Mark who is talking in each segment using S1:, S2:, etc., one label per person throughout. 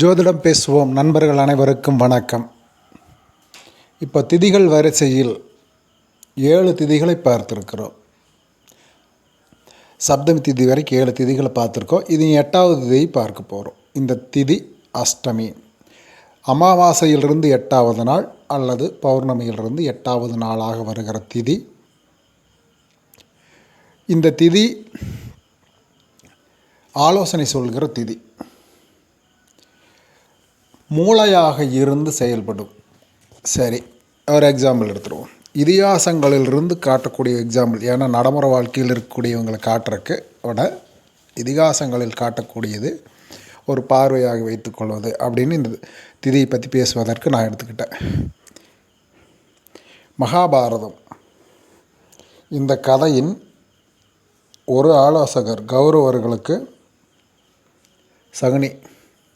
S1: ஜோதிடம் பேசுவோம். நண்பர்கள் அனைவருக்கும் வணக்கம். இப்போ திதிகள் வரிசையில் ஏழு திதிகளை பார்த்துருக்குறோம். சப்தமி திதி வரைக்கும் ஏழு திதிகளை பார்த்துருக்கோம். இது எட்டாவது திதியை பார்க்க போகிறோம் இந்த திதி அஷ்டமி. அமாவாசையிலிருந்து எட்டாவது நாள் அல்லது பௌர்ணமியிலிருந்து எட்டாவது நாளாக வருகிற திதி. இந்த திதி ஆலோசனை சொல்கிற திதி. மூளையாக இருந்து செயல்படும். சரி ஒரு எக்ஸாம்பிள் எடுத்துருவோம். இதிகாசங்களிலிருந்து காட்டக்கூடிய எக்ஸாம்பிள் ஏன்னா நடைமுறை வாழ்க்கையில் இருக்கக்கூடியவங்களை காட்டுறக்கு விட இதிகாசங்களில் காட்டக்கூடியது ஒரு பார்வையாக வைத்துக்கொள்வது அப்படின்னு இந்த திதியை பற்றி பேசுவதற்கு நான் எடுத்துக்கிட்டேன். மகாபாரதம். இந்த கதையின் ஒரு ஆலோசகர் கௌரவர்களுக்கு சகுனி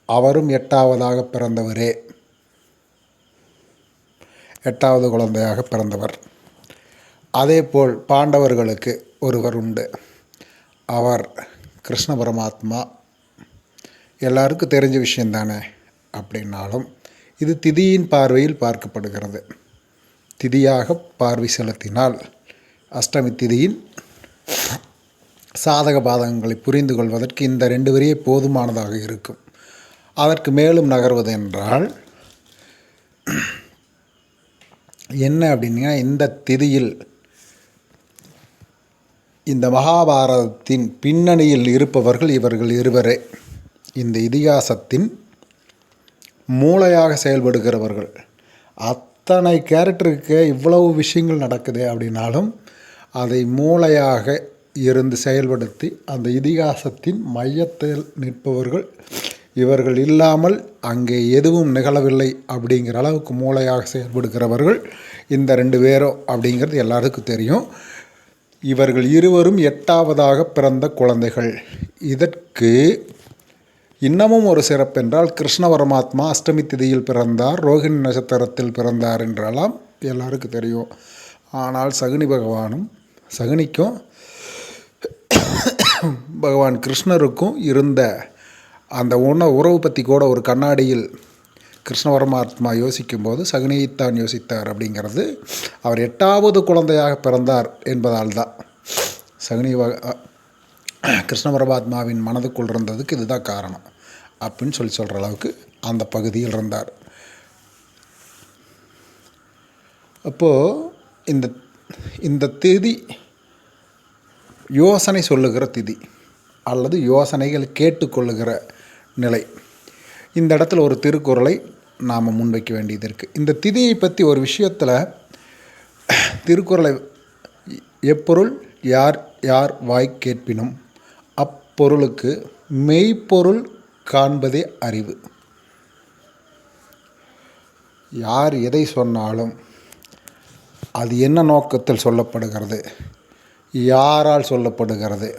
S1: அவரும் எட்டாவதாக பிறந்தவரே. எட்டாவது குழந்தையாக பிறந்தவர். அதேபோல் பாண்டவர்களுக்கு ஒருவர் உண்டு. அவர் கிருஷ்ண பரமாத்மா. எல்லாருக்கும் தெரிஞ்ச விஷயந்தானே அப்படின்னாலும் இது திதியின் பார்வையில் பார்க்கப்படுகிறது. திதியாக பார்வை செலுத்தினால் அஷ்டமி திதியின் சாதக பாதகங்களை புரிந்து கொள்வதற்கு இந்த ரெண்டு வரியே போதுமானதாக இருக்கும். அதற்கு மேலும் நகர்வது என்றால் என்ன அப்படின்னா இந்த திதியில் இந்த மகாபாரதத்தின் பின்னணியில் இருப்பவர்கள் இவர்கள் இருவரே. இந்த இதிகாசத்தின் மூளையாக செயல்படுகிறவர்கள். அத்தனை கேரக்டருக்கு இவ்வளவு விஷயங்கள் நடக்குது அப்படின்னாலும் அதை மூளையாக இருந்து செயல்படுத்தி அந்த இதிகாசத்தின் மையத்தில் நிற்பவர்கள் இவர்கள் இல்லாமல் அங்கே எதுவும் நிகழவில்லை அப்படிங்கிற அளவுக்கு மூளையாக செயல்படுகிறவர்கள் இந்த ரெண்டு பேரோ அப்படிங்கிறது எல்லாருக்கும் தெரியும். இவர்கள் இருவரும் எட்டாவதாக பிறந்த குழந்தைகள். இதற்கு இன்னமும் ஒரு சிறப்பென்றால் கிருஷ்ண பரமாத்மா அஷ்டமி திதியில் பிறந்தார் ரோஹிணி நட்சத்திரத்தில் பிறந்தார் என்றெல்லாம் எல்லாருக்கும் தெரியும். ஆனால் சகுனி பகவானும் சகுனிக்கும் பகவான் கிருஷ்ணருக்கும் இருந்த அந்த உண உறவு பற்றி கூட ஒரு கண்ணாடியில் கிருஷ்ண பரமாத்மா யோசிக்கும்போது சகுனியைத்தான் யோசித்தார் அப்படிங்கிறது. அவர் எட்டாவது குழந்தையாக பிறந்தார் என்பதால் தான் சகுனி கிருஷ்ண பரமாத்மாவின் மனதுக்குள் இருந்ததுக்கு இதுதான் காரணம் அப்படின்னு சொல்லி சொல்கிற அளவுக்கு அந்த பகுதியில் இருந்தார். அப்போது இந்த இந்த திதி யோசனை சொல்லுகிற திதி அல்லது யோசனைகள் கேட்டுக்கொள்ளுகிற நிலை. இந்த இடத்துல ஒரு திருக்குறளை நாம் முன்வைக்க வேண்டியது இருக்குது இந்த திதியை பற்றி ஒரு விஷயத்தில் திருக்குறளை எப்பொருள் யார் யார் வாய் கேட்பினும் அப்பொருளுக்கு மெய்ப்பொருள் காண்பதே அறிவு. யார் எதை சொன்னாலும் அது என்ன நோக்கத்தில் சொல்லப்படுகிறது? யாரால் சொல்லப்படுகிறது?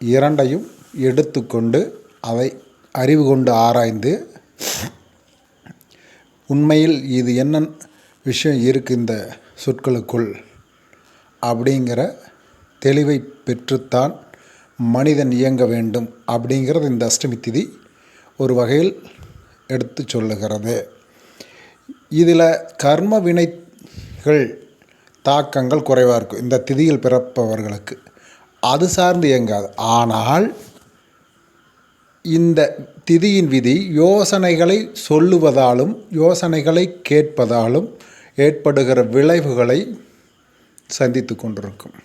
S1: இரண்டையும் எடுத்துக்கொண்டு அதை அறிவு கொண்டு ஆராய்ந்து உண்மையில் இது என்ன விஷயம் இருக்குது இந்த சொற்களுக்குள் அப்படிங்கிற தெளிவை பெற்றுத்தான் மனிதன் இயங்க வேண்டும் அப்படிங்கிறது இந்த அஷ்டமி திதி ஒரு வகையில் எடுத்து சொல்லுகிறது. இதில் கர்ம வினைகள் தாக்கங்கள் குறைவாக இருக்கும். இந்த திதியில் பிறப்பவர்களுக்கு அது சார்ந்து இயங்காது. ஆனால் இந்த திதியின் விதி யோசனைகளை சொல்லுவதாலும் யோசனைகளை கேட்பதாலும் ஏற்படுகிற விளைவுகளை சந்தித்து கொண்டிருக்கும்.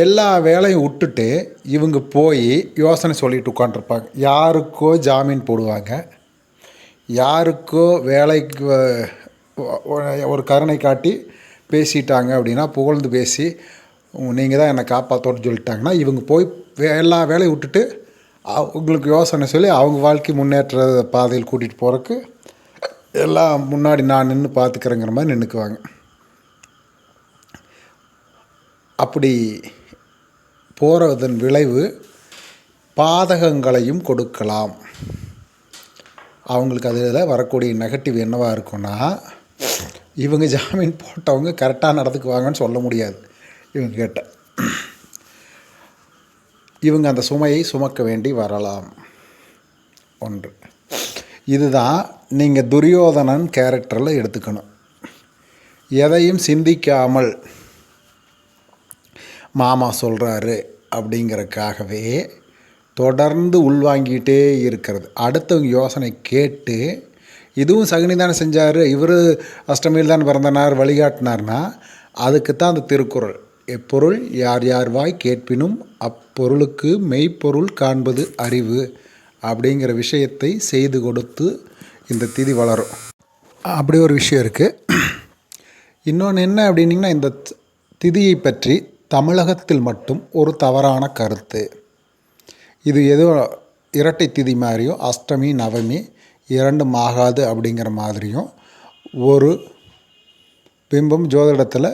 S1: எல்லா வேலையும் விட்டுட்டு இவங்க போய் யோசனை சொல்லிட்டு உட்காந்துருப்பாங்க யாருக்கோ ஜாமீன் போடுவாங்க. யாருக்கோ வேலைக்கு ஒரு கருணை காட்டி பேசிட்டாங்க அப்படின்னா புகழ்ந்து பேசி நீங்கள் தான் என்னை காப்பாற்றோன்னு சொல்லிட்டாங்கன்னா இவங்க போய் எல்லா வேலையும் விட்டுட்டு அவங்களுக்கு யோசனை சொல்லி அவங்க வாழ்க்கை முன்னேற்ற பாதையில் கூட்டிகிட்டு போகிறக்கு எல்லாம் முன்னாடி நான் நின்று பார்த்துக்கிறேங்கிற மாதிரி நின்றுக்குவாங்க அப்படி போகிறதன் விளைவு பாதகங்களையும் கொடுக்கலாம். அவங்களுக்கு அதில் வரக்கூடிய நெகட்டிவ் என்னவாக இருக்குன்னா இவங்க ஜாமீன் போட்டவங்க கரெக்டாக நடந்துக்குவாங்கன்னு சொல்ல முடியாது. இவங்க கேட்ட. இவங்க அந்த சுமையை சுமக்க வேண்டி வரலாம். ஒன்று. இதுதான் நீங்கள் துரியோதனன் கேரக்டரில் எடுத்துக்கணும். எதையும் சிந்திக்காமல் மாமா சொல்கிறாரு அப்படிங்கிறதுக்காகவே தொடர்ந்து உள்வாங்கிட்டே இருக்கிறது. அடுத்தவங்க யோசனை கேட்டு இதுவும் சகுனி தானே செஞ்சார் இவர் அஷ்டமியில் தான் பிறந்தனார் வழிகாட்டினார்னா அதுக்கு தான் அந்த திருக்குறள். எப்பொருள் யார் யார் வாய் கேட்பினும் அப்பொருளுக்கு மெய்ப்பொருள் காண்பது அறிவு அப்படிங்கிற விஷயத்தை செய்து கொடுத்து இந்த திதி வளரும். அப்படி ஒரு விஷயம் இருக்குது இன்னொன்று என்ன அப்படின்னிங்கன்னா இந்த திதியை பற்றி தமிழகத்தில் மட்டும் ஒரு தவறான கருத்து. இது ஏதோ இரட்டை திதி மாதிரியும் அஷ்டமி நவமி இரண்டும் ஆகாது அப்படிங்கிற மாதிரியும் ஒரு பிம்பம் ஜோதிடத்தில்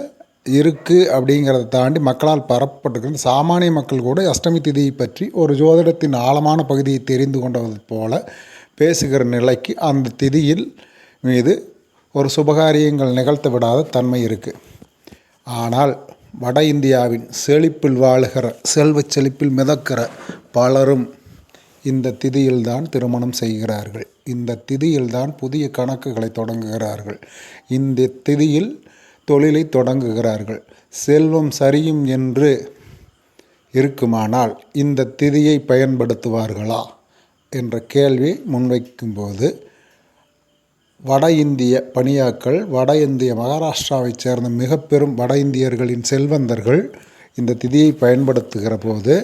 S1: இருக்குது அப்படிங்கிறத தாண்டி மக்களால் பரப்பப்பட்டிருக்கிற சாமானிய மக்கள் கூட அஷ்டமி திதியை பற்றி ஒரு ஜோதிடத்தின் ஆழமான பகுதியை தெரிந்து கொண்டது போல பேசுகிற நிலைக்கு அந்த திதியில் மீது ஒரு சுபகாரியங்கள் நிகழ்த்த விடாத தன்மை இருக்குது ஆனால் வட இந்தியாவின் செழிப்பில் வாழுகிற செல்வச் செழிப்பில் மிதக்கிற பலரும் இந்த திதியில்தான் திருமணம் செய்கிறார்கள். இந்த திதியில்தான் புதிய கணக்குகளை தொடங்குகிறார்கள். இந்த திதியில் தொழிலை தொடங்குகிறார்கள். செல்வம் சரியும் என்று இருக்குமானால் இந்த திதியை பயன்படுத்துவார்களா? என்ற கேள்வி முன்வைக்கும்போது வட இந்திய பணியாக்கள் வட இந்திய மகாராஷ்டிராவைச் சேர்ந்த மிக பெரும் வட இந்தியர்களின் செல்வந்தர்கள் இந்த திதியை பயன்படுத்துகிற போது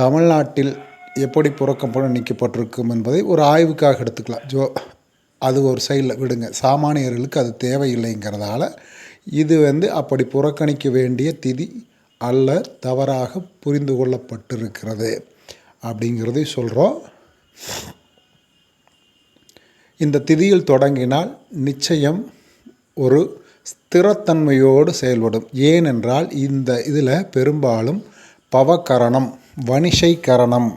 S1: தமிழ்நாட்டில் எப்படி புறக்கப்பட நீக்கப்பட்டிருக்கும் என்பதை ஒரு ஆய்வுக்காக எடுத்துக்கலாம். ஜோ அது ஒரு சைடில் விடுங்க. சாமானியர்களுக்கு அது தேவையில்லைங்கிறதால இது வந்து அப்படி புறக்கணிக்க வேண்டிய திதி அல்ல தவறாக புரிந்து கொள்ளப்பட்டிருக்கிறது அப்படிங்கிறதை சொல்கிறோம் இந்த திதியில் தொடங்கினால் நிச்சயம் ஒரு ஸ்திரத்தன்மையோடு செயல்படும். ஏனென்றால் இந்த இதில் பெரும்பாலும் பவகரணம் வணிஷை கரணம்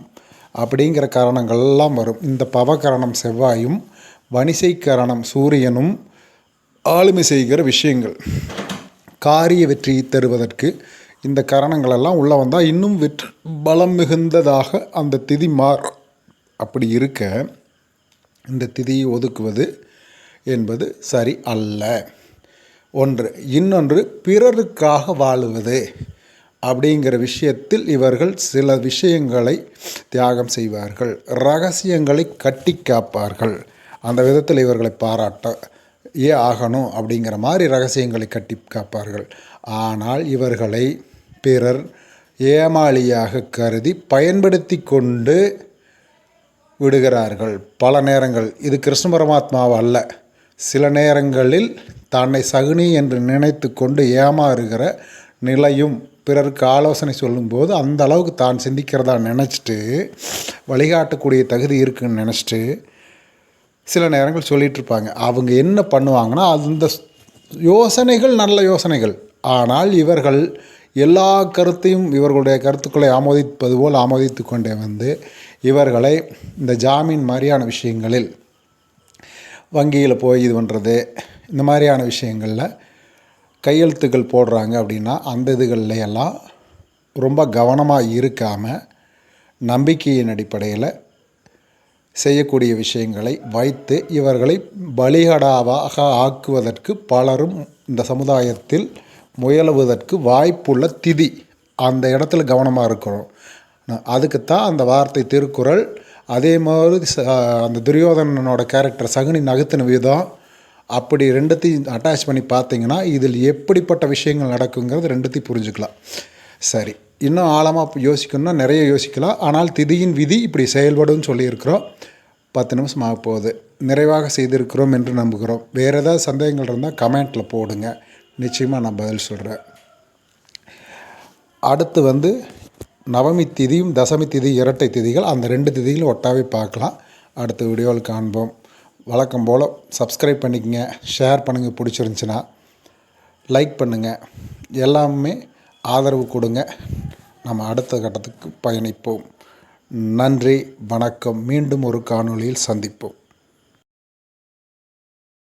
S1: அப்படிங்கிற கரணங்கள்லாம் வரும். இந்த பவகரணம் செவ்வாயும் வணிசை கரணம் சூரியனும் ஆளுமை செய்கிற விஷயங்கள். காரிய வெற்றியை தருவதற்கு இந்த கரணங்களெல்லாம் உள்ளே வந்தால் இன்னும் வெற்றி பலம் மிகுந்ததாக அந்த திதி மார் அப்படி இருக்க இந்த திதியை ஒதுக்குவது என்பது சரி அல்ல. ஒன்று இன்னொன்று பிறருக்காக வாழுவது அப்படிங்கிற விஷயத்தில் இவர்கள் சில விஷயங்களை தியாகம் செய்வார்கள். ரகசியங்களை கட்டி காப்பார்கள். அந்த விதத்தில் இவர்களை பாராட்ட ஏ ஆகணும் அப்படிங்கிற மாதிரி ரகசியங்களை கட்டி காப்பார்கள். ஆனால் இவர்களை பிறர் ஏமாளியாக கருதி பயன்படுத்தி கொண்டு விடுகிறார்கள். பல நேரங்கள் இது கிருஷ்ண பரமாத்மாவை அல்ல. சில நேரங்களில் தன்னை சகுனி என்று நினைத்து கொண்டு ஏமாறுகிற நிலையும் பிறருக்கு ஆலோசனை சொல்லும்போது அந்த அளவுக்கு தான் சிந்திக்கிறதா நினச்சிட்டு வழிகாட்டக்கூடிய தகுதி இருக்குன்னு நினச்சிட்டு சில நேரங்கள் சொல்லிகிட்ருப்பாங்க அவங்க என்ன பண்ணுவாங்கன்னா அந்த யோசனைகள் நல்ல யோசனைகள். ஆனால் இவர்கள் எல்லா கருத்தையும் இவர்களுடைய கருத்துக்களை ஆமோதிப்பது போல் ஆமோதித்து கொண்டே வந்து இவர்களை இந்த ஜாமீன் மாதிரியான விஷயங்களில் வங்கியில் போய் இது பண்ணுறது இந்த மாதிரியான விஷயங்களில் கையெழுத்துக்கள் போடுறாங்க அப்படின்னா அந்த இதுகளில் எல்லாம் ரொம்ப கவனமாக இருக்காமல் நம்பிக்கையின் அடிப்படையில் செய்யக்கூடிய விஷயங்களை வைத்து இவர்களை பலிகடாவாக ஆக்குவதற்கு பலரும் இந்த சமுதாயத்தில் முயலுவதற்கு வாய்ப்புள்ள திதி அந்த இடத்துல கவனமாக இருக்கணும். அதுக்குத்தான் அந்த வார்த்தை திருக்குறள் அதே மாதிரி அந்த துரியோதனனோட கேரக்டர் சகுனி நகத்தின விதம் அப்படி ரெண்டுத்தையும் அட்டாச் பண்ணி பார்த்தீங்கன்னா இதில் எப்படிப்பட்ட விஷயங்கள் நடக்குங்கிறது ரெண்டுத்தையும் புரிஞ்சுக்கலாம். சரி. இன்னும் ஆழமாக யோசிக்கணும்னா நிறைய யோசிக்கலாம். ஆனால் திதியின் விதி இப்படி செயல்படும் சொல்லியிருக்கிறோம். பத்து நிமிஷம் ஆக போகுது. நிறைவாக செய்திருக்கிறோம் என்று நம்புகிறோம். வேறு ஏதாவது சந்தேகங்கள் இருந்தால் கமெண்ட்டில் போடுங்க. நிச்சயமாக நான் பதில் சொல்கிறேன் அடுத்து வந்து நவமி திதியும் தசமி திதி இரட்டை திதிகள். அந்த ரெண்டு திதிகளும் ஒட்டாவே பார்க்கலாம். அடுத்த வீடியோவில் காண்போம். வழக்கம் போல் சப்ஸ்கிரைப் பண்ணிக்கங்க. ஷேர் பண்ணுங்கள் பிடிச்சிருந்துச்சின்னா லைக் பண்ணுங்கள் எல்லாமே ஆதரவு கொடுங்க. நம்ம அடுத்த கட்டத்துக்கு பயணிப்போம். நன்றி வணக்கம். மீண்டும் ஒரு காணொளியில் சந்திப்போம்.